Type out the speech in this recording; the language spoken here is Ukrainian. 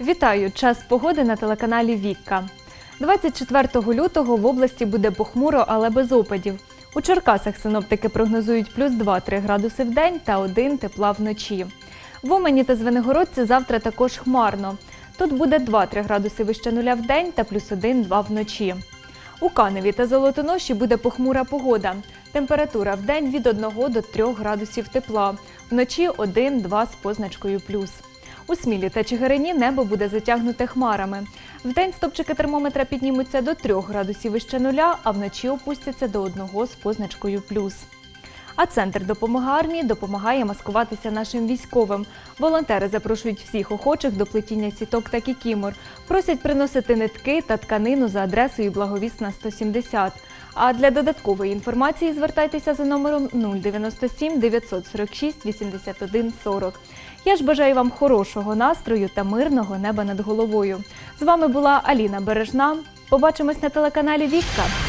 Вітаю! Час погоди на телеканалі Вікка. 24 лютого в області буде похмуро, але без опадів. У Черкасах синоптики прогнозують плюс 2-3 градуси в день та 1 тепла вночі. В Умані та Звенигородці завтра також хмарно. Тут буде 2-3 градуси вище нуля в день та плюс 1-2 вночі. У Каневі та Золотоноші буде похмура погода. Температура в день від 1 до 3 градусів тепла, вночі 1-2 з позначкою плюс. У Смілі та Чигирині небо буде затягнуте хмарами. Вдень стопчики термометра піднімуться до 3 градусів вище нуля, а вночі опустяться до 1 з позначкою плюс. А центр допомоги армії допомагає маскуватися нашим військовим. Волонтери запрошують всіх охочих до плетіння сіток та кікімор. Просять приносити нитки та тканину за адресою Благовісна 170. А для додаткової інформації звертайтеся за номером 097 946 81 40. Я ж бажаю вам хорошого настрою та мирного неба над головою. З вами була Аліна Бережна. Побачимось на телеканалі Вікка.